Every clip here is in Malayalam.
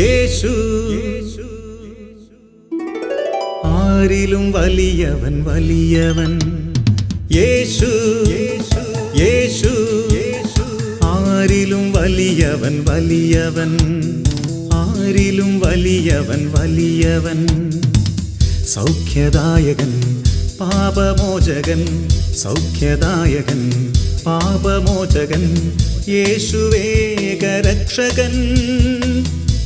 യേശു. ആരിലും വലിയവൻ വലിയവൻ. യേശു യേശു. ആരിലും വലിയവൻ വലിയവൻ. ആരിലും വലിയവൻ വലിയവൻ. സൗഖ്യദായകൻ പാപമോചകൻ. സൗഖ്യദായകൻ പാപമോചകൻ. യേശുവേഗരക്ഷകൻ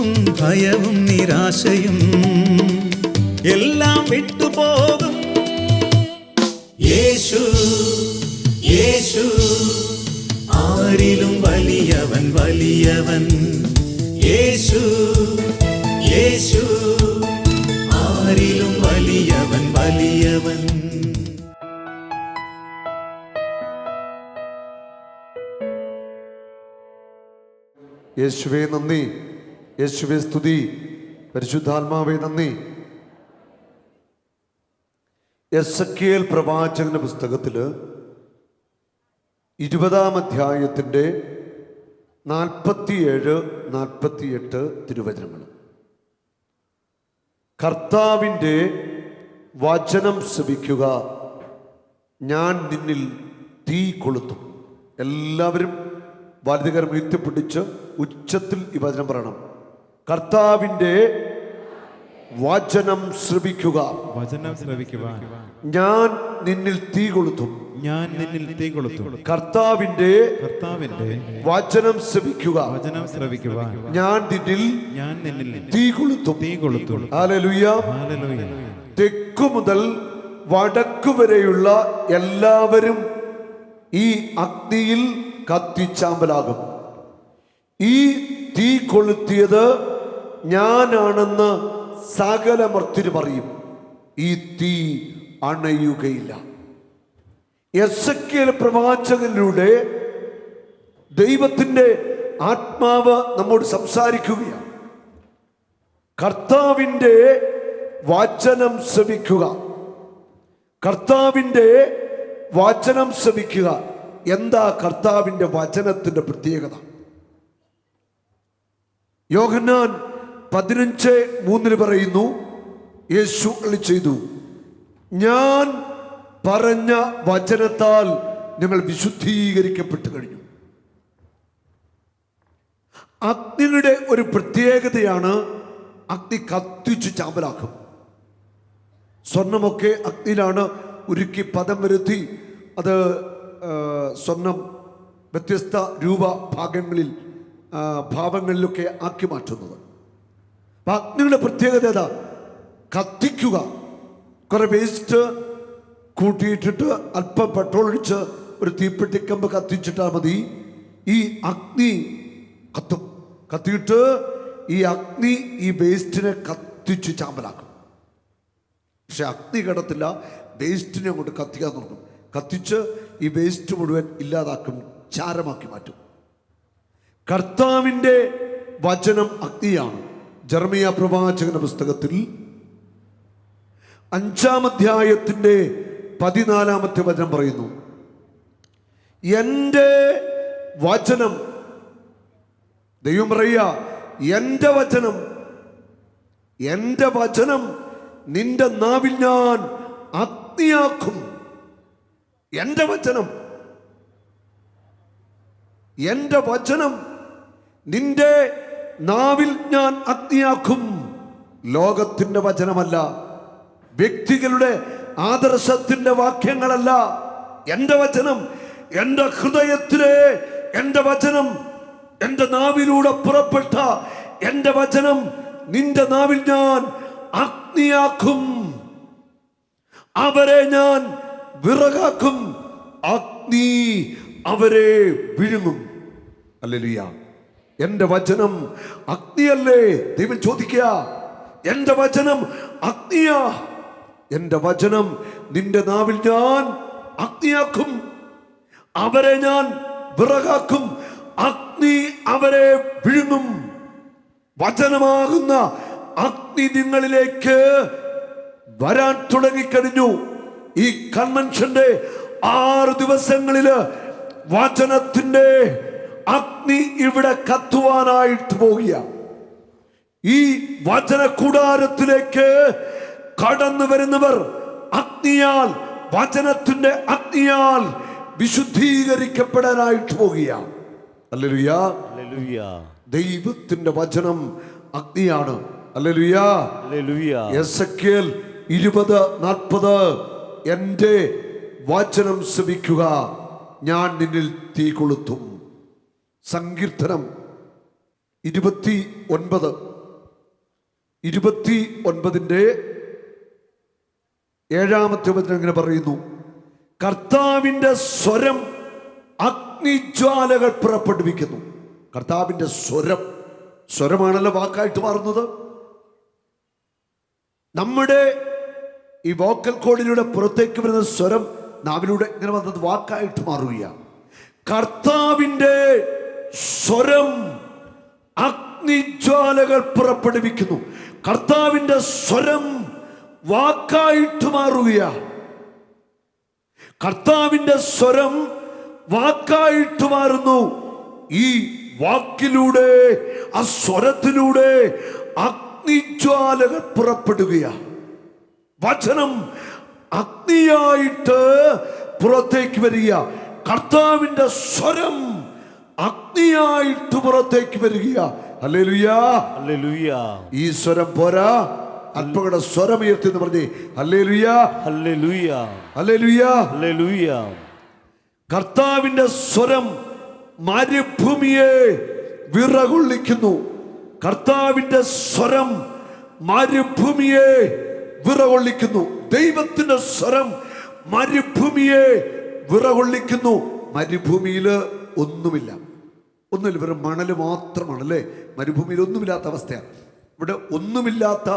ദുഃഖവും ഭയവും നിരാശയും എല്ലാം വിട്ടുപോകും. യേശു യേശു ആരിലും വലിയവൻ വലിയവൻ. യേശു യേശു ആരിലും വലിയവൻ വലിയവൻ. യേശുവേ നന്ദി. യേശുവേ സ്തുതി. പരിശുദ്ധാത്മാവേ നന്ദി. എസ് എൽ പ്രവാചകന്റെ പുസ്തകത്തിൽ ഇരുപതാം അധ്യായത്തിന്റെ നാൽപ്പത്തിയേഴ് നാൽപ്പത്തിയെട്ട് തിരുവചനങ്ങൾ കർത്താവിന്റെ വചനം ശ്രമിക്കുക ഞാൻ നിന്നിൽ തീ കൊളുത്തും. എല്ലാവരും വലുതുകരം ഉയർത്തിപ്പിടിച്ച് ഉച്ചത്തിൽ ഈ വചനം പറയണം. കർത്താവിന്റെ വചനം ശ്രവിക്കുക. വചനം ശ്രവിക്കുക ഞാൻ നിന്നിൽ തീ കൊളുത്തും. ഞാൻ നിന്നിൽ തീ കൊളുത്തും. കർത്താവിന്റെ കർത്താവിന്റെ വചനം ശ്രവിക്കുക. വചനം ശ്രവിക്കുക ഞാൻ നിന്നിൽ ഞാൻ നിന്നിൽ തീ കൊളുത്തും. തീ കൊളുത്തും. ഹല്ലേലൂയ. ഹല്ലേലൂയ. തെക്കു മുതൽ വടക്കു വരെയുള്ള എല്ലാവരും ഈ അഗ്നിയിൽ കത്തിച്ചാമ്പലാകും. ഈ തീ കൊളുത്തിയത് ഞാനാണെന്ന് സകല സകലമർത്തിനും പറയും ഈ തീ അണയുകയില്ല. എസ് പ്രവാചകനിലൂടെ ദൈവത്തിന്റെ ആത്മാവ് നമ്മോട് സംസാരിക്കുകയാണ്. കർത്താവിന്റെ വാചനം ശ്രമിക്കുക കർത്താവിന്റെ വാചനം ശ്രമിക്കുക എന്താ കർത്താവിന്റെ വചനത്തിന്റെ പ്രത്യേകത? യോഹന്നാൻ പതിനഞ്ച് മൂന്നിന് പറയുന്നു യേശു അരുളി ചെയ്തു ഞാൻ പറഞ്ഞ വചനത്താൽ നിങ്ങൾ വിശുദ്ധീകരിക്കപ്പെട്ടു കഴിഞ്ഞു. അഗ്നിയുടെ ഒരു പ്രത്യേകതയാണ് അഗ്നി കത്തിച്ച് ചാമ്പലാക്കും. സ്വർണമൊക്കെ അഗ്നിയിലാണ് ഉരുക്കി പദം വരുത്തി അത് സ്വർണം വ്യത്യസ്ത രൂപ ഭാഗങ്ങളിൽ ഭാവങ്ങളിലൊക്കെ ആക്കി മാറ്റുന്നത്. അഗ്നിയുടെ പ്രത്യേകത ഏതാ? കത്തിക്കുക. കുറെ വേസ്റ്റ് കൂട്ടിയിട്ടിട്ട് അല്പം പെട്രോൾ ഒഴിച്ച് ഒരു തീപ്പെട്ടിക്കമ്പ് കത്തിച്ചിട്ടാൽ മതി. ഈ അഗ്നി കത്തും. കത്തിയിട്ട് ഈ അഗ്നി ഈ വേസ്റ്റിനെ കത്തിച്ച് ചാമ്പലാക്കും. പക്ഷെ അഗ്നി കിടത്തില്ല വേസ്റ്റിനെ അങ്ങോട്ട് കത്തിക്കാൻ തുടങ്ങും കത്തിച്ച് ഈ വേസ്റ്റ് മുഴുവൻ ഇല്ലാതാക്കും ചാരമാക്കി മാറ്റും. കർത്താവിന്റെ വചനം അഗ്നിയാണ്. ജർമിയ പ്രവാചകന്റെ പുസ്തകത്തിൽ അഞ്ചാം അധ്യായത്തിന്റെ പതിനാലാമത്തെ വചനം പറയുന്നു. എന്റെ വചനം ദൈവം പറയുക എന്റെ വചനം എന്റെ വചനം നിന്റെ നാവിൽ ഞാൻ അഗ്നിയാക്കും. എന്റെ വചനം എന്റെ വചനം നിന്റെ നാവിൽ ഞാൻ അഗ്നിയാക്കും. ലോകത്തിന്റെ വചനമല്ല വ്യക്തികളുടെ ആദർശത്തിന്റെ വാക്യങ്ങളല്ല. എന്റെ വചനം എന്റെ ഹൃദയത്തിലെ എന്റെ വചനം എന്റെ നാവിലൂടെ പുറപ്പെട്ട എന്റെ വചനം നിന്റെ നാവിൽ ഞാൻ അഗ്നിയാക്കും. അവരെ ഞാൻ വിറകാക്കും. അഗ്നി അവരെ വിഴുങ്ങും. അല്ലേലുയ്യ. എന്റെ വചനം അഗ്നിയല്ലേ? ദൈവം ചോദിക്കുക എന്റെ വചനം അഗ്നിയാ? എന്റെ വചനം നിന്റെ നാവിൽ ഞാൻ അഗ്നിയാക്കും. അവരെ ഞാൻ വിറകാക്കും. അഗ്നി അവരെ വിഴുങ്ങും. വചനമാകുന്ന അഗ്നി നിങ്ങളിലേക്ക് വരാൻ തുടങ്ങിക്കഴിഞ്ഞു. ഈ കൺവെൻഷന്റെ ആറ് ദിവസങ്ങളിൽ വചനത്തിന്റെ അഗ്നി ഇവിടെ കത്തുവാനായിട്ട് പോകുക ഈ വചന കൂടാരത്തിലേക്ക് കടന്നു വരുന്നവർ അഗ്നിയാൽ വചനത്തിന്റെ അഗ്നിയാൽ വിശുദ്ധീകരിക്കപ്പെടാനായിട്ട് പോകുക. ദൈവത്തിന്റെ വചനം അഗ്നിയാണ്. ഇരുപത് നാൽപ്പത് എന്റെ വചനം ശ്രമിക്കുക ഞാൻ നിന്നിൽ തീ കൊളുത്തും. സങ്കീർത്തനം ഇരുപത്തി ഒൻപത്. ഇരുപത്തി ഒൻപതിന്റെ ഏഴാമത്തെ വചനം ഇങ്ങനെ പറയുന്നു. കർത്താവിന്റെ സ്വരം അഗ്നിജ്വാലകൾ പുറപ്പെടുവിക്കുന്നു. കർത്താവിന്റെ സ്വരം. സ്വരമാണല്ലോ വാക്കായിട്ട് മാറുന്നത്. നമ്മുടെ ഈ വോക്കൽ കോഡിലൂടെ പുറത്തേക്ക് വരുന്ന സ്വരം നാവിലൂടെ ഇങ്ങനെ വന്നത് വാക്കായിട്ട് മാറുകയാണ്. കർത്താവിന്റെ സ്വരം അഗ്നിജ്വാലകൾ പുറപ്പെടുവിക്കുന്നു. കർത്താവിന്റെ സ്വരം വാക്കായിട്ട് മാറുകയാണ് കർത്താവിന്റെ സ്വരം വാക്കായിട്ട് മാറുന്നു. ഈ വാക്കിലൂടെ ആ സ്വരത്തിലൂടെ അഗ്നിജ്വാലകൾ പുറപ്പെടുകയാണ് വചനം അഗ്നിയായിട്ട് പുറത്തേക്ക് വരിക കർത്താവിന്റെ സ്വരം അഗ്നിയായിട്ട് പുറത്തേക്ക് വരിക. ഈ സ്വരം പോരാ. അല്പകട സ്വരം ഉയർത്തി എന്ന് പറഞ്ഞേ. Alleluia Hallelujah. കർത്താവിന്റെ സ്വരം മരുഭൂമിയെ വിറകൊള്ളിക്കുന്നു. കർത്താവിന്റെ സ്വരം മരുഭൂമിയെ വിറകൊള്ളിക്കുന്നു. ദൈവത്തിന്റെ സ്വരം മരുഭൂമിയെ വിറകൊള്ളിക്കുന്നു. മരുഭൂമിയിൽ ഒന്നുമില്ല. ഒന്നുമില്ല വെറും മണൽ മാത്രമാണ് അല്ലേ? മരുഭൂമിയിൽ ഒന്നുമില്ലാത്ത അവസ്ഥയാണ്. ഇവിടെ ഒന്നുമില്ലാത്ത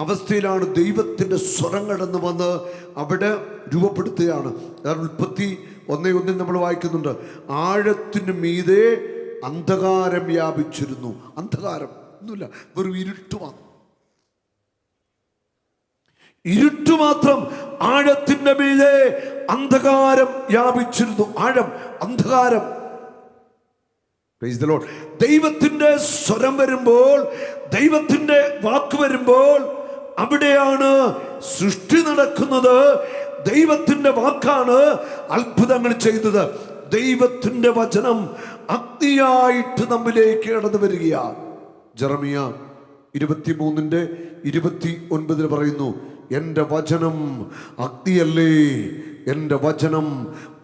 അവസ്ഥയിലാണ് ദൈവത്തിന്റെ സ്വരം കടന്നു വന്ന് അവിടെ രൂപപ്പെടുത്തുകയാണ്. കാരണം ഉൽപ്പത്തി ഒന്നേ ഒന്നിൽ നമ്മൾ വായിക്കുന്നുണ്ട്. ആഴത്തിന് മീതെ അന്ധകാരം വ്യാപിച്ചിരുന്നു. അന്ധകാരം ഒന്നുമില്ല വെറും ഇരുട്ട് മാത്രം. ഇരുട്ടു മാത്രം ആഴത്തിന്റെ മീതെ അന്ധകാരം വ്യാപിച്ചിരുന്നു. ആഴം അന്ധകാരം. ദൈവത്തിന്റെ സ്വരം വരുമ്പോൾ ദൈവത്തിന്റെ വാക്ക് വരുമ്പോൾ അവിടെയാണ് സൃഷ്ടി നടക്കുന്നത്. ദൈവത്തിന്റെ വാക്കാണ് അത്ഭുതങ്ങൾ ചെയ്തത്. ദൈവത്തിന്റെ വചനം അഗ്നിയായിട്ട് നമ്മിലേക്ക് കടന്നു വരികയാണ് ജറമിയ ഇരുപത്തിമൂന്നിന്റെ ഇരുപത്തി ഒൻപതിൽ പറയുന്നു എന്റെ വചനം അഗ്നിയല്ലേ? എന്റെ വചനം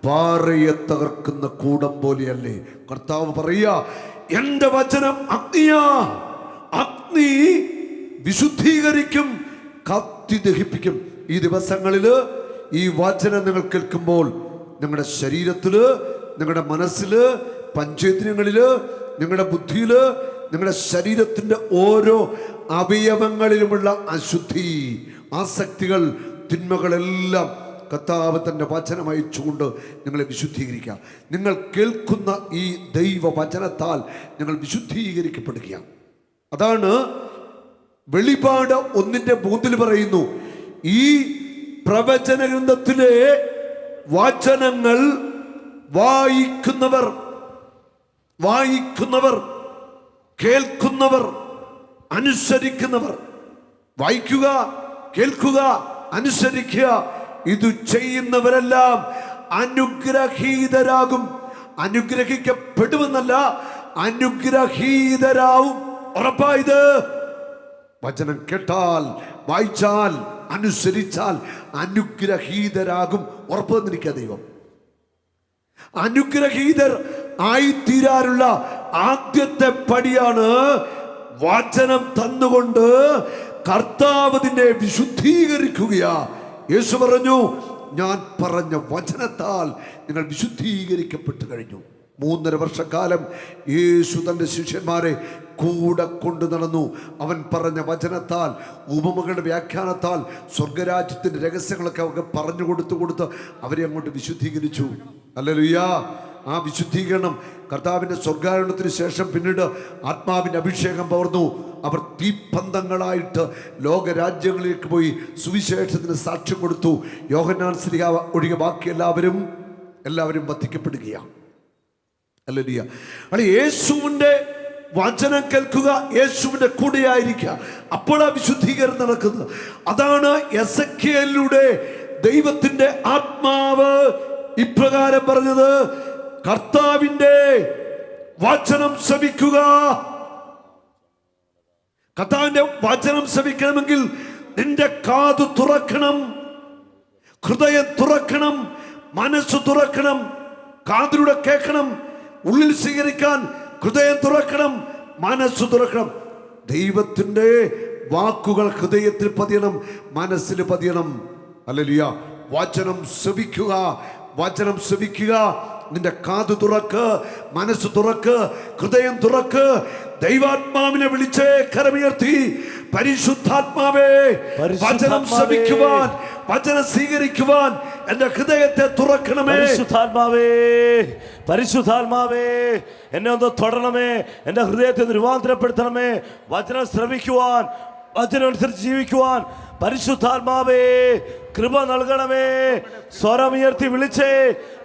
പാറയെ തകർക്കുന്ന കൂടം പോലെയല്ലേ? കർത്താവ് പറയുക എന്റെ വചനം അഗ്നിയാ. അഗ്നി വിശുദ്ധീകരിക്കും കത്തി ദഹിപ്പിക്കും. ഈ ദിവസങ്ങളിൽ ഈ വചനം നിങ്ങൾ കേൾക്കുമ്പോൾ നിങ്ങളുടെ ശരീരത്തിൽ നിങ്ങളുടെ മനസ്സിൽ പഞ്ചേന്ദ്രിയങ്ങളിൽ നിങ്ങളുടെ ബുദ്ധിയിൽ നിങ്ങളുടെ ശരീരത്തിന്റെ ഓരോ അവയവങ്ങളിലുമുള്ള അശുദ്ധി ആസക്തികൾ തിന്മകളെല്ലാം കർത്താവ് തന്റെ വചനം അയച്ചുകൊണ്ട് നിങ്ങളെ വിശുദ്ധീകരിക്കുക നിങ്ങൾ കേൾക്കുന്ന ഈ ദൈവ വചനത്താൽ ഞങ്ങൾ വിശുദ്ധീകരിക്കപ്പെടുകയാണ്. അതാണ് വെളിപാട് ഒന്നിന്റെ മൂന്നിൽ പറയുന്നു ഈ പ്രവചന ഗ്രന്ഥത്തിലെ വചനങ്ങൾ വായിക്കുന്നവർ വായിക്കുന്നവർ കേൾക്കുന്നവർ അനുസരിക്കുന്നവർ. വായിക്കുക കേൾക്കുക അനുസരിക്കുക ഇത് ചെയ്യുന്നവരെല്ലാം അനുഗ്രഹീതരാകും. അനുഗ്രഹിക്കപ്പെടുമെന്നല്ല അനുഗ്രഹീതരാവും. ഉറപ്പായത് വചനം കേട്ടാൽ വായിച്ചാൽ അനുസരിച്ചാൽ അനുഗ്രഹീതരാകും. ഉറപ്പ് തന്നിരിക്കുക ദൈവം. അനുഗ്രഹീതർ ആയിത്തീരാനുള്ള ആദ്യത്തെ പടിയാണ് വചനം തന്നുകൊണ്ട് കർത്താവതിനെ വിശുദ്ധീകരിക്കുകയാ യേശു പറഞ്ഞു ഞാൻ പറഞ്ഞ വചനത്താൽ നിങ്ങൾ വിശുദ്ധീകരിക്കപ്പെട്ടു കഴിഞ്ഞു. മൂന്നര വർഷക്കാലം യേശു തന്റെ ശിഷ്യന്മാരെ കൂടെ കൊണ്ടു നടന്നു. അവൻ പറഞ്ഞ വചനത്താൽ ഉപമകളുടെ വ്യാഖ്യാനത്താൽ സ്വർഗരാജ്യത്തിന്റെ രഹസ്യങ്ങളൊക്കെ അവർക്ക് പറഞ്ഞു കൊടുത്തു കൊടുത്ത് അവരെ അങ്ങോട്ട് വിശുദ്ധീകരിച്ചു. അല്ലലുയ്യ ആ വിശുദ്ധീകരണം കർത്താവിന്റെ സ്വർഗാരോഹണത്തിന് ശേഷം പിന്നീട് ആത്മാവിന്റെ അഭിഷേകം പകർന്നു. അവർ തീപ്പന്തങ്ങളായിട്ട് ലോകരാജ്യങ്ങളിലേക്ക് പോയി സുവിശേഷത്തിന് സാക്ഷ്യം കൊടുത്തു. യോഹന്നാൻ സ്ത്രീ ഒഴികെ ബാക്കി എല്ലാവരും എല്ലാവരും വധിക്കപ്പെടുകയാണ്. അല്ലിയ അല്ല യേശുവിന്റെ വചനം കേൾക്കുക യേശുവിന്റെ കൂടെയായിരിക്കുക. അപ്പോഴാ വിശുദ്ധീകരണം നടക്കുന്നത്. അതാണ് എസ് ദൈവത്തിന്റെ ആത്മാവ് ഇപ്രകാരം പറഞ്ഞത്. കർത്താവിന്റെ വചനം ശ്രമിക്കുക കർത്താവിന്റെ വചനം ശ്രമിക്കണമെങ്കിൽ നിന്റെ കാത് തുറക്കണം ഹൃദയം തുറക്കണം മനസ്സ് തുറക്കണം കാതിലൂടെ കേൾക്കണം ഉള്ളിൽ സ്വീകരിക്കാൻ ഹൃദയം തുറക്കണം മനസ്സ് തുറക്കണം. ദൈവത്തിന്റെ വാക്കുകൾ ഹൃദയത്തിൽ പതിയണം മനസ്സിൽ പതിയണം. അല്ലലിയ വചനം ശ്രവിക്കുക വചനം ശ്രവിക്കുക. നിന്റെ കാത് തുറക്ക് മനസ്സ് തുറക്ക് ഹൃദയം തുറക്ക്. ദൈവാത്മാവിനെ വിളിച്ച് കരമുയർത്തി പരിശുദ്ധാത്മാവേ വചനം. ശ്രമിക്കുവാൻ വചനം സ്വീകരിക്കുവാൻ എന്റെ ഹൃദയത്തെ തുറക്കണമേ. പരിശുദ്ധാത്മാവേ പരിശുദ്ധാത്മാവേ എന്നെ ഒന്ന് തൊടണമേ എന്റെ ഹൃദയത്തെ രൂപാന്തരപ്പെടുത്തണമേ. വചനം ശ്രമിക്കുവാൻ വചനം അനുസരിച്ച് ജീവിക്കുവാൻ പരിശുദ്ധാത്മാവേ കൃപ നൽകണമേ. സ്വരമുയർത്തി വിളിച്ചേ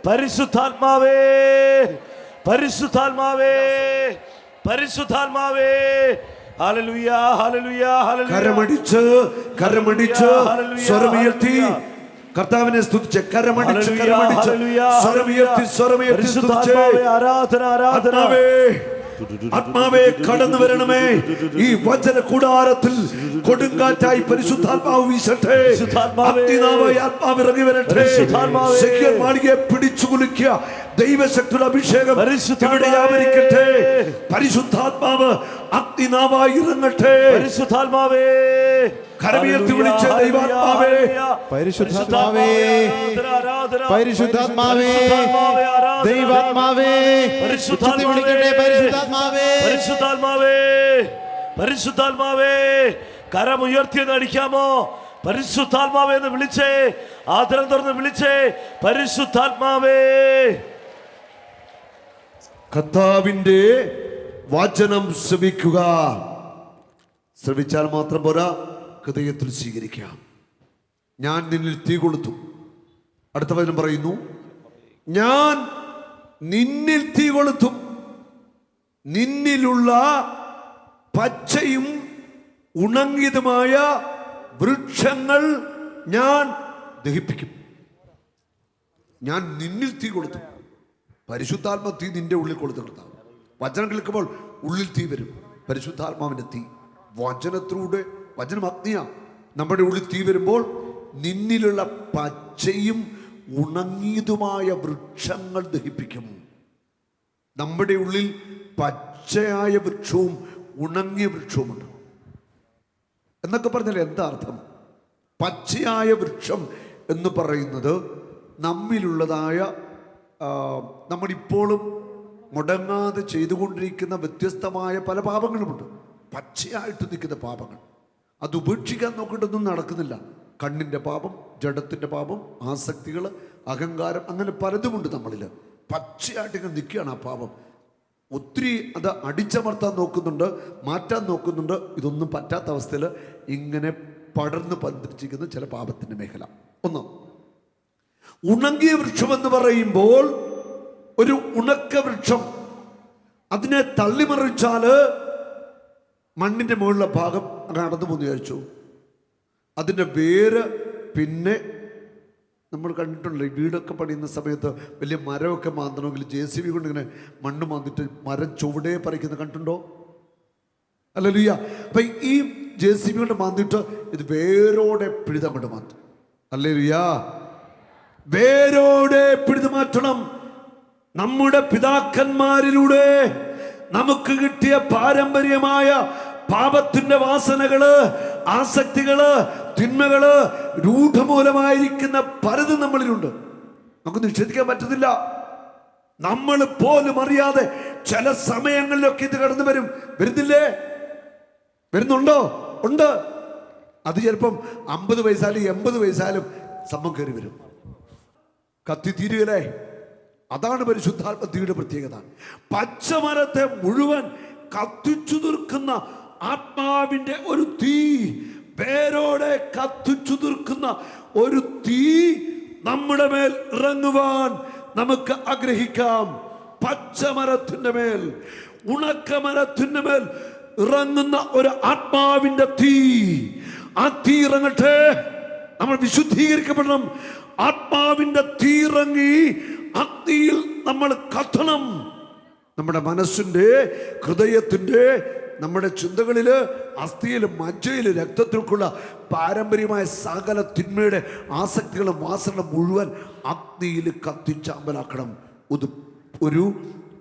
പരിശുദ്ധാത്മാവേ പരിശുദ്ധാത്മാവേ പരിശുദ്ധാത്മാവേ. കരമടിച്ച് കരമടിച്ച് സ്വരമുയർത്തി കർത്താവിനെ സ്തുതിച്ച് കരമടിച്ച് കരമടിച്ച്. സ്വരമുയർത്തി. സ്വരമുയർത്തി ആരാധന ആരാധന. ആത്മാവേ കടന്നു വരണമേ. ഈ വചന കൂടാരത്തിൽ കൊടുങ്കാറ്റായി പരിശുദ്ധാത്മാവ് വീശട്ടെ. ആത്മാവ് ഇറങ്ങി വരട്ടെ. മാളികയെ പിടിച്ചു കുലിക്കുക ദൈവശക്തിയുടെ അഭിഷേകം വ്യാപരിക്കട്ടെ പരിശുദ്ധാത്മാവ് അഗ്നിനാവായി ഇറങ്ങട്ടെ. പരിശുദ്ധാത്മാവേ. കരമുയർത്തി വിളിച്ച ദൈവാത്മാവേ. പരിശുദ്ധാത്മാവേ. പരിശുദ്ധാത്മാവേ ദൈവാത്മാവേ. പരിശുദ്ധാത്മാവേ. വിളിക്കട്ടെ പരിശുദ്ധാത്മാവേ. പരിശുദ്ധാത്മാവേ. പരിശുദ്ധാത്മാവേ. കരമുയർത്തിയെന്ന് അടിക്കാമോ? പരിശുദ്ധാത്മാവേ എന്ന് വിളിച്ചേ. ആദരം തുറന്ന് വിളിച്ചേ. പരിശുദ്ധാത്മാവേ. കർത്താവിന്റെ വാചനം ശ്രവിക്കുക. ശ്രവിച്ചാൽ മാത്രം പോരാ. ഹൃദയത്തിൽ സ്വീകരിക്കാം. ഞാൻ നിന്നിൽ തീ കൊളുത്തു. അടുത്ത വചനം പറയുന്നു ഞാൻ നിന്നിൽ തീ കൊളുത്തും. നിന്നിലുള്ള പച്ചയും ഉണങ്ങിയതുമായ വൃക്ഷങ്ങൾ ഞാൻ ദഹിപ്പിക്കും. ഞാൻ നിന്നിൽ തീ കൊളുത്തും. പരിശുദ്ധാത്മ തീ നിന്റെ ഉള്ളിൽ കൊടുത്തു കർത്താവ് വചനം കേൾക്കുമ്പോൾ ഉള്ളിൽ തീ വരും. പരിശുദ്ധാത്മാവിന്റെ തീ. വചനത്തിലൂടെ വചനം അഗ്നിയ. നമ്മുടെ ഉള്ളിൽ തീ വരുമ്പോൾ നിന്നിലുള്ള പച്ചയും ഉണങ്ങിയതുമായ വൃക്ഷങ്ങൾ ദഹിപ്പിക്കും. നമ്മുടെ ഉള്ളിൽ പച്ചയായ വൃക്ഷവും ഉണങ്ങിയ വൃക്ഷവുമുണ്ട്. എന്നൊക്കെ പറഞ്ഞാൽ എന്താ അർത്ഥം? പച്ചയായ വൃക്ഷം എന്ന് പറയുന്നത് നമ്മിലുള്ളതായ നമ്മളിപ്പോഴും മുടങ്ങാതെ ചെയ്തുകൊണ്ടിരിക്കുന്ന വ്യത്യസ്തമായ പല പാപങ്ങളുമുണ്ട്. പച്ചയായിട്ട് നിൽക്കുന്ന പാപങ്ങൾ. അത് ഉപേക്ഷിക്കാൻ നോക്കിയിട്ടൊന്നും നടക്കുന്നില്ല. കണ്ണിന്റെ പാപം ജഡത്തിന്റെ പാപം ആസക്തികൾ അഹങ്കാരം അങ്ങനെ പലതുമുണ്ട് നമ്മളിൽ. പച്ചയായിട്ട് ഇങ്ങനെ നിൽക്കുകയാണ് ആ പാപം. ഒത്തിരി അത് അടിച്ചമർത്താൻ നോക്കുന്നുണ്ട് മാറ്റാൻ നോക്കുന്നുണ്ട്. ഇതൊന്നും പറ്റാത്ത അവസ്ഥയിൽ ഇങ്ങനെ പടർന്ന് പന്തിരിച്ചിരിക്കുന്ന ചില പാപത്തിന്റെ മേഖല. ഒന്ന് ഉണങ്ങിയ വൃക്ഷം എന്ന് പറയുമ്പോൾ ഒരു ഉണക്ക വൃക്ഷം അതിനെ തള്ളിമറിച്ചാൽ മണ്ണിന്റെ മുകളിലെ ഭാഗം നടന്നു പോന്ന് വിചാരിച്ചു. അതിന്റെ വേര് പിന്നെ നമ്മൾ കണ്ടിട്ടുണ്ടല്ലോ ഈ വീടൊക്കെ പണിയുന്ന സമയത്ത് വലിയ മരമൊക്കെ മാന്തണമെങ്കിൽ ജെ സി ബി കൊണ്ട് ഇങ്ങനെ മണ്ണ് മാന്തിട്ട് മരം ചുവടെ പറിക്കുന്നത് കണ്ടിട്ടുണ്ടോ? അല്ല ലുയ്യ അപ്പം ഈ ജെ സി ബി കൊണ്ട് മാന്തിട്ട് ഇത് വേരോടെ പിഴുതങ്ങോട്ട് മാറ്റും. അല്ലേ ലുയ്യ വേരോടെ പിഴുതു മാറ്റണം. നമ്മുടെ പിതാക്കന്മാരിലൂടെ നമുക്ക് കിട്ടിയ പാരമ്പര്യമായ പാപത്തിന്റെ വാസനകൾ ആസക്തികൾ തിന്മകൾ രൂഢമൂലമായിരിക്കുന്ന പലതും നമ്മളിലുണ്ട്. നമുക്ക് നിഷേധിക്കാൻ പറ്റത്തില്ല നമ്മൾ പോലും അറിയാതെ ചില സമയങ്ങളിലൊക്കെ ഇത് കടന്നു വരും. വരുന്നില്ലേ? വരുന്നുണ്ടോ? ഉണ്ട്. അത് ചിലപ്പം അമ്പത് വയസ്സായാലും എൺപത് വയസ്സായാലും സംഭവം കയറി വരും. കത്തി തീരുകയല്ലേ? അതാണ് പരിശുദ്ധാത്മ തീയുടെ പ്രത്യേകത. പച്ചമരത്തെ മുഴുവൻ കത്തിച്ചു തീർക്കുന്ന ആത്മാവിന്റെ ഒരു തീ പേരോടെ കത്തിച്ചുതിർക്കുന്ന ഒരു തീ നമ്മുടെ മേൽ ഇറങ്ങുവാൻ നമുക്ക് ആഗ്രഹിക്കാം. പച്ചമരത്തിന്റെ മേൽ ഉണക്കമരത്തിന്റെ മേൽ ഇറങ്ങുന്ന ഒരു ആത്മാവിന്റെ തീ. ആ തീ ഇറങ്ങട്ടെ. നമ്മൾ വിശുദ്ധീകരിക്കപ്പെടണം. ആത്മാവിന്റെ തീറങ്ങി അഗ്നിയിൽ നമ്മൾ കത്തണം. നമ്മുടെ മനസ്സിന്റെ ഹൃദയത്തിന്റെ നമ്മുടെ ചിന്തകളിൽ അസ്ഥിയിലും മജ്ജയിലും രക്തത്തിൽക്കുള്ള പാരമ്പര്യമായ സകല തിന്മയുടെ ആസക്തികളും വാസനകളും മുഴുവൻ അഗ്നിയിൽ കത്തിച്ചാമ്പലാക്കണം ഒരു ഒരു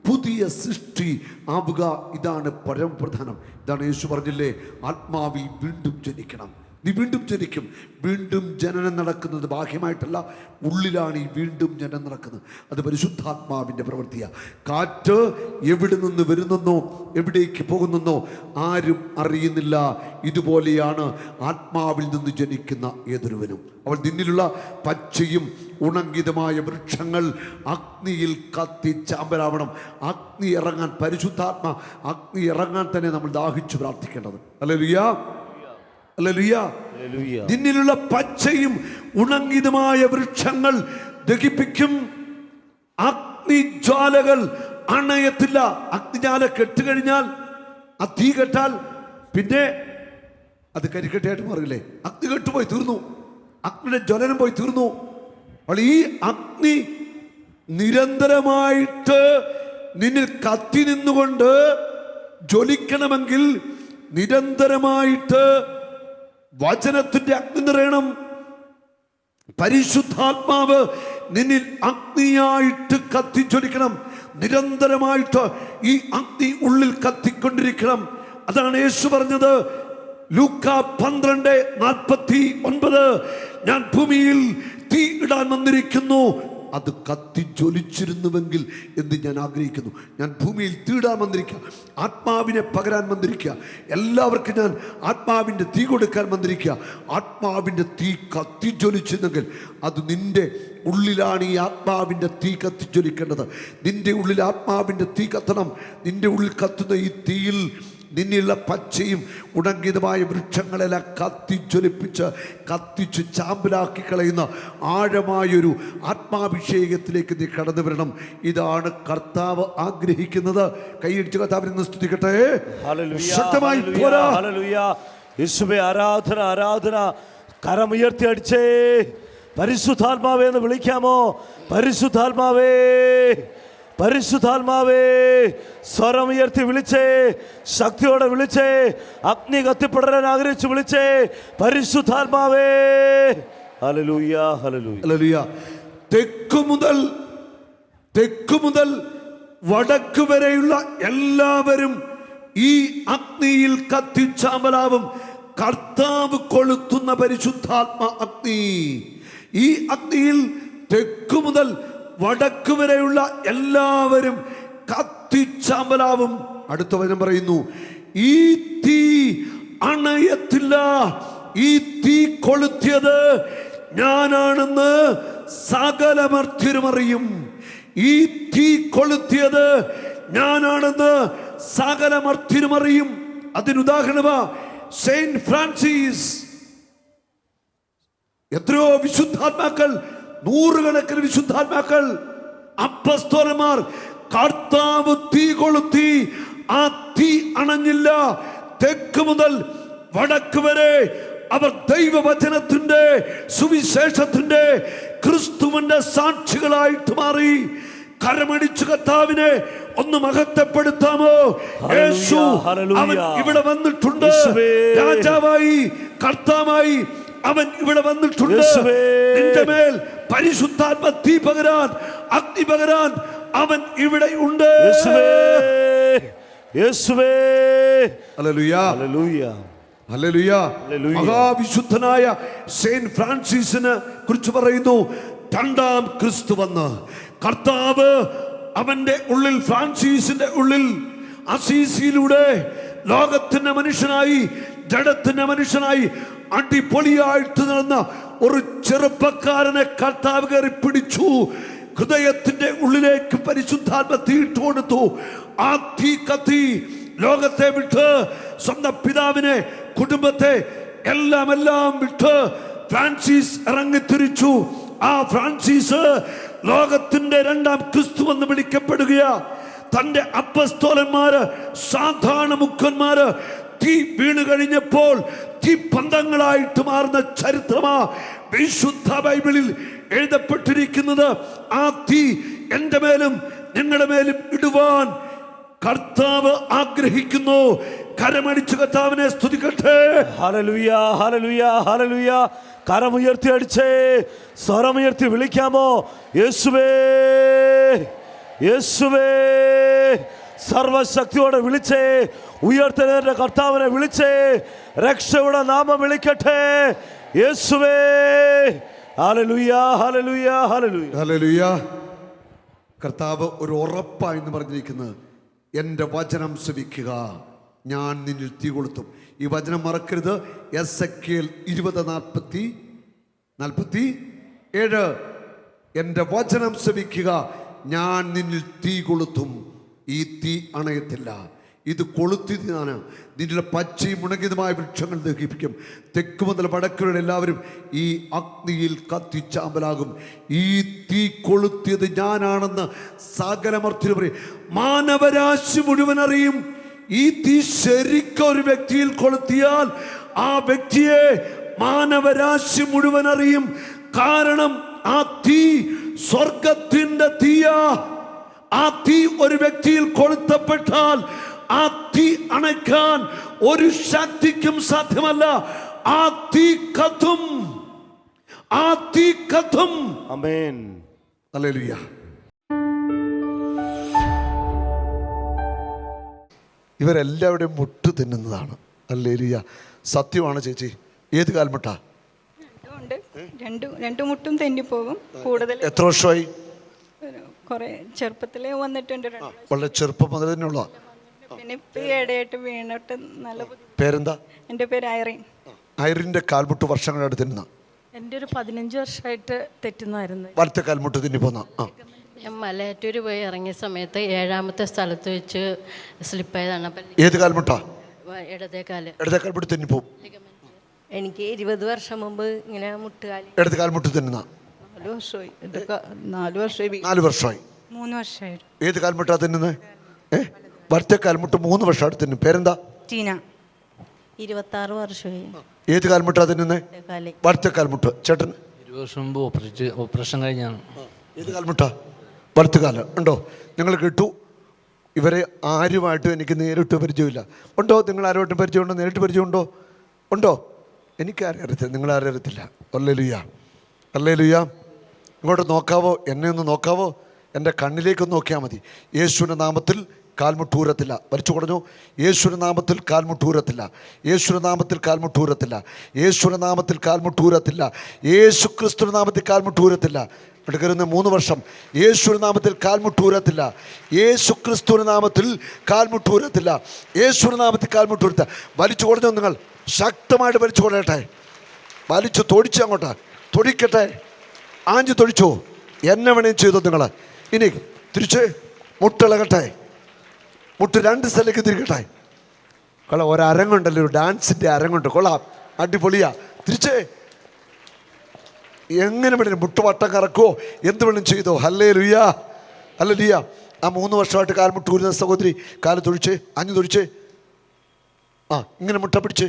പുതിയ സൃഷ്ടി ആവുക ഇതാണ് പരമപ്രധാനം. ഇതാണ് യേശു പറഞ്ഞില്ലേ ആത്മാവിൽ വീണ്ടും ജനിക്കണം. നീ വീണ്ടും ജനിക്കും. വീണ്ടും ജനനം നടക്കുന്നത് ബാഹ്യമായിട്ടല്ല ഉള്ളിലാണ് ഈ വീണ്ടും ജനനം നടക്കുന്നത്. അത് പരിശുദ്ധാത്മാവിന്റെ പ്രവൃത്തിയാണ് കാറ്റ് എവിടെ നിന്ന് വരുന്നെന്നോ എവിടേക്ക് പോകുന്നെന്നോ ആരും അറിയുന്നില്ല. ഇതുപോലെയാണ് ആത്മാവിൽ നിന്ന് ജനിക്കുന്ന ഏതൊരുവനും. അവൾ നിന്നിലുള്ള പച്ചയും ഉണങ്കിതമായ വൃക്ഷങ്ങൾ അഗ്നിയിൽ കത്തി ചാമ്പലാവണം. അഗ്നി ഇറങ്ങാൻ പരിശുദ്ധാത്മ അഗ്നി ഇറങ്ങാൻ തന്നെ നമ്മൾ ദാഹിച്ചു പ്രാർത്ഥിക്കേണ്ടത്. അല്ലെ ലുയ്യ നിന്നിലുള്ള പച്ചയും ഉണങ്ങിയതുമായ വൃക്ഷങ്ങൾ ദഹിപ്പിക്കും. അഗ്നിജ്വാലകൾ അണയത്തില്ല. അഗ്നിജ്വാല കെട്ടുകഴിഞ്ഞാൽ ആ തീ കെട്ടാൽ പിന്നെ അത് കരിക്കട്ടയായിട്ട് മാറില്ലേ? അഗ്നി കെട്ടുപോയി തീർന്നു. അഗ്നിയുടെ ജ്വലനം പോയി തീർന്നു. അപ്പോൾ ഈ അഗ്നി നിരന്തരമായിട്ട് നിന്നിൽ കത്തി നിന്നുകൊണ്ട് ജ്വലിക്കണമെങ്കിൽ നിരന്തരമായിട്ട് വചനത്തിന്റെ അഗ്നി നിറയണം. പരിശുദ്ധാത്മാവ് നിന്നിൽ അഗ്നിയായിട്ട് കത്തിച്ചൊലിക്കണം. നിരന്തരമായിട്ട് ഈ അഗ്നി ഉള്ളിൽ കത്തിക്കൊണ്ടിരിക്കണം. അതാണ് യേശു പറഞ്ഞത്. ലൂക്ക പന്ത്രണ്ട് നാൽപ്പത്തി ഒൻപത് ഞാൻ ഭൂമിയിൽ തീ ഇടാൻ വന്നിരിക്കുന്നു. അത് കത്തിജ്വലിച്ചിരുന്നുവെങ്കിൽ എന്ന് ഞാൻ ആഗ്രഹിക്കുന്നു. ഞാൻ ഭൂമിയിൽ തീടാൻ വന്നിരിക്കുക ആത്മാവിനെ പകരാൻ വന്നിരിക്കുക എല്ലാവർക്കും ഞാൻ ആത്മാവിന്റെ തീ കൊടുക്കാൻ വന്നിരിക്കുക ആത്മാവിന്റെ തീ കത്തിജ്വലിച്ചിരുന്നെങ്കിൽ അത് നിന്റെ ഉള്ളിലാണ് ഈ ആത്മാവിന്റെ തീ കത്തിജ്വലിക്കേണ്ടത്. നിന്റെ ഉള്ളിൽ ആത്മാവിന്റെ തീ കത്തണം. നിന്റെ ഉള്ളിൽ കത്തുന്ന ഈ തീയിൽ നിന്നുള്ള പച്ചയും ഉണങ്ങിയതുമായ വൃക്ഷങ്ങളെല്ലാം കത്തിച്ചൊലിപ്പിച്ച് കത്തിച്ച് ചാമ്പലാക്കി കളയുന്ന ആഴമായൊരു ആത്മാഭിഷേകത്തിലേക്ക് നീ കടന്നു വരണം. ഇതാണ് കർത്താവ് ആഗ്രഹിക്കുന്നത്. കൈയടിച്ച് കർത്താവിനെ സ്തുതിക്കട്ടെ. ശക്തമായി പോരാ. യേശുവേ ആരാധന ആരാധന. കരമുയർത്തി അടിച്ചേ. പരിശുദ്ധാത്മാവേ എന്ന് വിളിക്കാമോ? പരിശുദ്ധാത്മാവേ. പരിശുദ്ധാത്മാവേ സ്വരം ഉയർത്തി വിളിച്ചേ ശക്തിയോടെ വിളിച്ചേ അഗ്നി കത്തിപ്പെടാൻ ആഗ്രഹിച്ച് വിളിച്ചേ പരിശുദ്ധാത്മാവേ. ഹലലൂയ ഹലലൂയ ഹലലൂയ തെക്കു മുതൽ തെക്കു മുതൽ വടക്ക് വരെയുള്ള എല്ലാവരും ഈ അഗ്നിയിൽ കത്തിച്ചാമലാവും കർത്താവ് കൊളുത്തുന്ന പരിശുദ്ധാത്മ അഗ്നി. ഈ അഗ്നിയിൽ തെക്കു മുതൽ വടക്ക് വരെയുള്ള എല്ലാവരും കത്തിച്ചാമ്പലാവും. അടുത്ത വചനം പറയുന്നു ഈ തീ അണയത്തില്ല ഈ തീ കൊളുത്തിയത് ഞാനാണെന്ന് സകലമർത്യരും അറിയും ഈ തീ കൊളുത്തിയത് ഞാനാണെന്ന് സകലമർത്യരും അറിയും അതിനുദാഹരണമാ സെയിന്റ് ഫ്രാൻസിസ്. എത്രയോ വിശുദ്ധാത്മാക്കൾ നൂറുകണക്കിന് വിശുദ്ധാത്മാക്കൾ അപ്പസ്തോലന്മാർ കർത്താവ് തീ കൊളുത്തി ആ തീ അണഞ്ഞില്ല തെക്ക് മുതൽ വടക്ക് വരെ അവർ ദൈവവചനത്തിന്റെ സുവിശേഷത്തിന്റെ ക്രിസ്തു ക്രിസ്തുവിന്റെ സാക്ഷികളായിട്ട് മാറി കരമടിച്ചു കർത്താവിനെ ഒന്ന് മഹത്വപ്പെടുത്താമോ യേശു. അവൻ ഇവിടെ വന്നിട്ടുണ്ട്. രാജാവായി കർത്താവായി അവൻ ഇവിടെ വന്നിട്ടുണ്ട്. നിന്റെ മേൽ പരിശുദ്ധാത്മ തീ പകരാൻ അഗ്നി പകരാൻ അവൻ ഇവിടെ ഉണ്ട്. മഹാവിശുദ്ധനായ സെയിന്റ് ഫ്രാൻസിസിനെ കുറിച്ച് പറയുന്നു രണ്ടാം ക്രിസ്തു വന്ന് കർത്താവ് അവന്റെ ഉള്ളിൽ ഫ്രാൻസിസിന്റെ ഉള്ളിൽ അസീസിയിലൂടെ ലോകത്തിന്റെ മനുഷ്യനായി ജഡത്തിന്റെ മനുഷ്യനായി അടിപൊളിയായിട്ട് നടന്ന ഒരു ചെറുപ്പക്കാരനെ കർത്താവ് കയറി പിടിച്ചു. ഹൃദയത്തിന്റെ ഉള്ളിലേക്ക് പരിശുദ്ധാത്മ തീയിട്ട് കൊടുത്തു. ആ തീ കത്തി ലോകത്തെ വിട്ട് സ്വന്തം പിതാവിനെ കുടുംബത്തെ എല്ലാം എല്ലാം വിട്ട് ഫ്രാൻസിസ് ഇറങ്ങിത്തിരിച്ചു. ആ ഫ്രാൻസിസ് ലോകത്തിന്റെ രണ്ടാം ക്രിസ്തു എന്ന് വിളിക്കപ്പെടുകയാ. തന്റെ അപ്പസ്തോലന്മാര് സാധാരണ മുഖന്മാര് തീ വീണു കഴിഞ്ഞപ്പോൾ തീ പന്തങ്ങളായിട്ട് മാറുന്ന ചരിത്രമാ വിശുദ്ധ ബൈബിളിൽ എഴുതപ്പെട്ടിരിക്കുന്നത്. ആ തീ എന്റെ മേലും നിങ്ങളുടെ മേലും ഇടുവാൻ കർത്താവ് ആഗ്രഹിക്കുന്നു. കരമടിച്ചു കർത്താവിനെ സ്തുതിക്കട്ടെ. ഹലലുയ ഹലലുയ ഹലലുയ കരമുയർത്തി അടിച്ചേ. സ്വരമുയർത്തി വിളിക്കാമോ? യേശുവേ യേശുവേ. സർവശക്തിയോടെ വിളിച്ചേ. ഉയർത്തലിന്റെ കർത്താവിനെ വിളിച്ചേ രക്ഷയുടെ നാമം വിളിക്കട്ടെ. യേശുവേ. കർത്താവ് ഒരു ഉറപ്പായി എന്ന് പറഞ്ഞിരിക്കുന്നത് എന്റെ വചനം ശ്രവിക്കുക. ഞാൻ നിന്നിൽ തീ കൊളുത്തും. ഈ വചനം മറക്കരുത്. എസ് എ കെൽ ഇരുപത് നാൽപ്പത്തി നാൽപ്പത്തി ഏഴ്. എന്റെ വചനം ശ്രവിക്കുക. ഞാൻ നിന്നിൽ തീ കൊളുത്തും. ഈ തീ അണയത്തില്ല. ഇത് കൊളുത്തിയതാണ് നിന്റെ പച്ചയും ഉണങ്ങിയതുമായ വൃക്ഷങ്ങൾ ദഹിപ്പിക്കും. തെക്ക് മുതൽ വടക്കുവരെ എല്ലാവരും ഈ അഗ്നിയിൽ കത്തിച്ചാമ്പലാകും. ഈ തീ കൊളുത്തിയത് ഞാനാണെന്ന് സകലമർത്തിന് പറയും മാനവരാശി മുഴുവൻ അറിയും. ഈ തീ ശരിക്കും ഒരു വ്യക്തിയിൽ കൊളുത്തിയാൽ ആ വ്യക്തിയെ മാനവരാശി മുഴുവൻ അറിയും. കാരണം ആ തീ സ്വർഗത്തിന്റെ തീയാ. ആ തീ ഒരു വ്യക്തിയിൽ കൊളുത്തപ്പെട്ടാൽ ആ തീ അണയ്ക്കാൻ ഒരു ശക്തിക്കും സാധ്യമല്ല. ആ തീ കത്തും. ആ തീ കത്തും. അമേൻ അല്ലേലുയ്യ ഇവരെല്ലാവരുടെയും മുട്ട് തിന്നുന്നതാണ്. അല്ലേലിയ സത്യമാണ് ചേച്ചി. ഏത് കാൽമുട്ടാ? ഉണ്ട്. രണ്ടു രണ്ടു മുട്ടും തെന്നിപ്പോകും. കൂടുതൽ എത്ര വർഷമായി? കുറെ ചെറുപ്പത്തിലേ വന്നിട്ടുണ്ട്. വളരെ ചെറുപ്പം മുതൽ തന്നെയുള്ള പിന്നെ ഇപ്പൊ ഈ വീണിട്ട് നല്ല ബുദ്ധി- പേരെന്താ? എന്റെ പേര് ഐറീൻ. ഐറിന്റെ കാൽമുട്ട് വർഷങ്ങളായിട്ട് തിന്ന എന്റെ ഒരു പതിനഞ്ച് വർഷമായിട്ട് തെറ്റുന്നായിരുന്നു വലത്തെ കാൽമുട്ട് തിന്നി പോന്ന? ആ. ഞാൻ മലയാറ്റൂർ പോയി ഇറങ്ങിയ സമയത്ത് ഏഴാമത്തെ സ്ഥലത്ത് വെച്ച് സ്ലിപ്പായതാണ്. അപ്പം ഏത് കാൽമുട്ടാ? ഇടതേക്കാൽ ഇടത്തെ കാൽമുട്ട് തിന്നി പോവും എനിക്ക് ഇരുപത് വർഷം മുമ്പ് ഇങ്ങനെ മുട്ടുകാലി. ഇടത്തെ കാൽമുട്ട് തിന്നുന്ന? നാല് വർഷമായി. നാല് വർഷമായി. നാല് വർഷമായി. മൂന്ന് വർഷമായിരുന്നു ഏത് കാൽമുട്ടാ തിന്നുന്നത് ഏ? വലത്തെ കാൽമുട്ട് മൂന്ന് വർഷം അടുത്ത് പേരെന്താ? ടീന. ഇരുപത്താറ് വർഷമായി. ഏത് കാൽമുട്ടാ തിന്നുന്നത് വർത്തക്കാൽമുട്ട് ചേട്ടൻ? ഇരുപത് വർഷം മുമ്പ് ഓപ്പറേറ്റ് ഓപ്പറേഷൻ കഴിഞ്ഞാണ്. ഏത് കാൽമുട്ടാ വർത്തകാലം ഉണ്ടോ? നിങ്ങൾ കിട്ടു? ഇവരെ ആരുമായിട്ടും എനിക്ക് നേരിട്ട് പരിചയമില്ല. ഉണ്ടോ? നിങ്ങൾ ആരുമായിട്ടും പരിചയമുണ്ടോ? നേരിട്ട് പരിചയമുണ്ടോ? ഉണ്ടോ? എനിക്കാരും അറിയത്തില്ല നിങ്ങൾ ആരെ അറിയത്തില്ല അല്ലേ ലുയ്യ അല്ലേ ലുയ്യ ഇങ്ങോട്ട് നോക്കാവോ? എന്നെ ഒന്ന് നോക്കാവോ? എന്റെ കണ്ണിലേക്കൊന്ന് നോക്കിയാൽ മതി. യേശുവിന്റെ നാമത്തിൽ കാൽമുട്ടൂരത്തില്ല. വലിച്ചു കുറഞ്ഞു യേശുരനാമത്തിൽ നാമത്തിൽ കാൽമുട്ടൂരത്തില്ല. യേശുരനാമത്തിൽ നാമത്തിൽ കാൽമുട്ടൂരത്തില്ല. യേശുരനാമത്തിൽ നാമത്തിൽ കാൽമുട്ടൂരത്തില്ല. യേശു ക്രിസ്തുനാമത്തിൽ നാമത്തിൽ കാൽമുട്ടൂരത്തില്ല. എടുക്കരുന്ന മൂന്ന് വർഷം. യേശുരനാമത്തിൽ നാമത്തിൽ കാൽമുട്ടൂരത്തില്ല. യേശു ക്രിസ്തുനാമത്തിൽ നാമത്തിൽ കാൽമുട്ടൂരത്തില്ല. യേശുരനാമത്തിൽ നാമത്തിൽ കാൽമുട്ടൂരത്തില്ല. വലിച്ചു കുറഞ്ഞു നിങ്ങൾ. ശക്തമായിട്ട് വലിച്ചു കൊള്ളട്ടെ വലിച്ചു തൊടിച്ചു അങ്ങോട്ട്. തൊടിക്കട്ടെ. ആഞ്ചു തൊടിച്ചോ. എന്നെ വേണേം ചെയ്തോ നിങ്ങൾ. ഇനി തിരിച്ച് മുട്ടിളകട്ടെ. മുട്ട് രണ്ട് സ്ഥലത്തേക്ക് തിരിക്കട്ടെ. കൊള്ളാം ഒരു അരങ്ങുണ്ടല്ലോ ഡാൻസിന്റെ അരങ്ങുണ്ട്. കൊള്ളാം അടിപൊളിയാ. തിരിച്ചേ. എങ്ങനെ വേണേലും മുട്ടുവട്ടം കറക്കുവോ? എന്ത് വേണം ചെയ്തോ. ഹല്ലേ ലുയാ അല്ല ലിയ ആ മൂന്ന് വർഷമായിട്ട് കാൽമുട്ട് ഊരുന്ന സഹോദരി കാൽ തൊഴിച്ച് അഞ്ഞു തൊഴിച്ച്. ആ ഇങ്ങനെ മുട്ട പിടിച്ച്.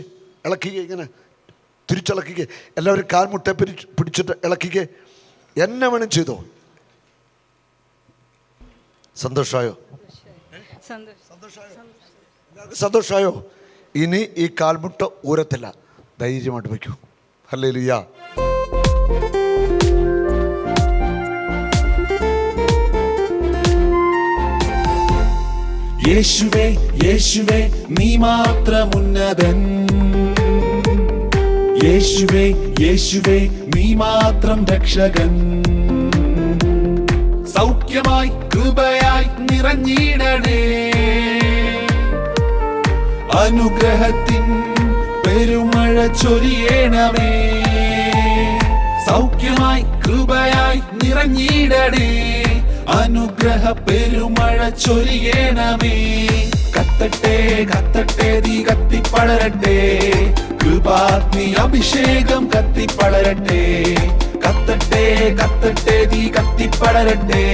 ഇളക്കിക്കേ ഇങ്ങനെ. തിരിച്ചിളക്കിക്കേ. എല്ലാവരും കാൽമുട്ട പിടിച്ച് പിടിച്ചിട്ട് ഇളക്കിക്കേ. എന്നെ വേണം ചെയ്തോ. സന്തോഷമായോ സന്തോഷം സന്തോഷമായോ? ഇനി ഈ കാൽമുട്ട ഊരത്തില്ല. ധൈര്യമായിട്ട് വയ്ക്കൂ. അല്ലേ ലിയ യേശുവേ യേശുവേ നീ മാത്രം ഉന്നതൻ. യേശുവേ യേശുവേ നീ മാത്രം രക്ഷകൻ. സൗഖ്യമായി കൃപയായി നിറഞ്ഞിടണേ അനുഗ്രഹത്തിൻ പെരുമഴ ചൊരിയണമേ. സൗഖ്യമായി കൃപയായി നിറഞ്ഞിടണേ. അനുഗ്രഹ പെരുമഴ ചൊരിയണമേ. കത്തട്ടെ കത്തട്ടെ തീ കത്തിപ്പളരട്ടെ കൃപാഗ്നി അഭിഷേകം കത്തിപ്പളരട്ടെ കത്തട്ടെ കത്തട്ടെ തീ കത്തിപ്പളരട്ടെ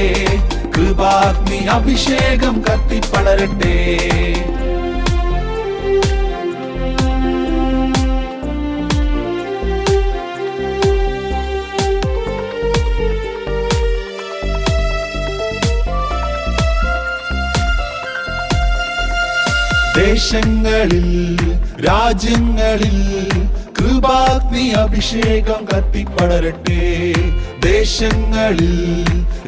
കൃപാഗ്നി അഭിഷേകം കത്തിപ്പളരട്ടെ ദേശങ്ങളിൽ രാജ്യങ്ങളിൽ കൃപാഗ്നി അഭിഷേകം കത്തിപ്പടരട്ടെ. ദേശങ്ങളിൽ